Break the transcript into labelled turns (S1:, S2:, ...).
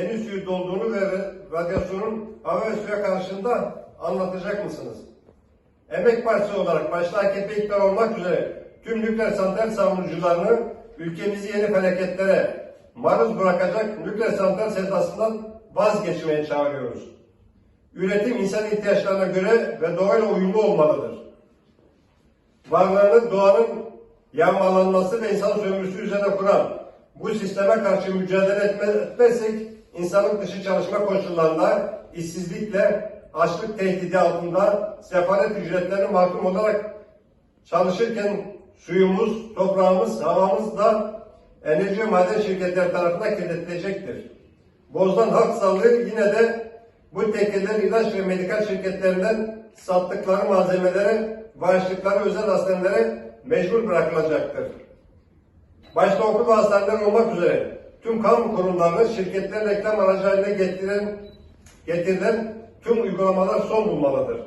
S1: deniz suyu dolduğunu ve radyasyonun hava ve suya karşında anlatacak mısınız? Emek Partisi olarak başta AKP iktidar olmak üzere tüm nükleer santral savunucularını ülkemizi yeni felaketlere maruz bırakacak nükleer santral sevdasından vazgeçmeye çağırıyoruz. Üretim insan ihtiyaçlarına göre ve doğayla uyumlu olmalıdır. Varlığını doğanın yağmalanması ve insan sömürüsü üzerine kuran bu sisteme karşı mücadele etme- etmezsek insanlık dışı çalışma koşullarında işsizlikle açlık tehdidi altında sefalet ücretlerine mahkum olarak çalışırken suyumuz, toprağımız, havamız da enerji ve maden şirketleri tarafından kirletilecektir. Bozulan halk sağlığı yine de bu tekkeler ilaç ve medikal şirketlerinden sattıkları malzemelere, bağışlıkları özel hastanelere mecbur bırakılacaktır. Başta okul ve hastaneler olmak üzere tüm kamu kurumlarının şirketlerin reklam aracı haline getiren, getirilen tüm uygulamalar son bulmalıdır.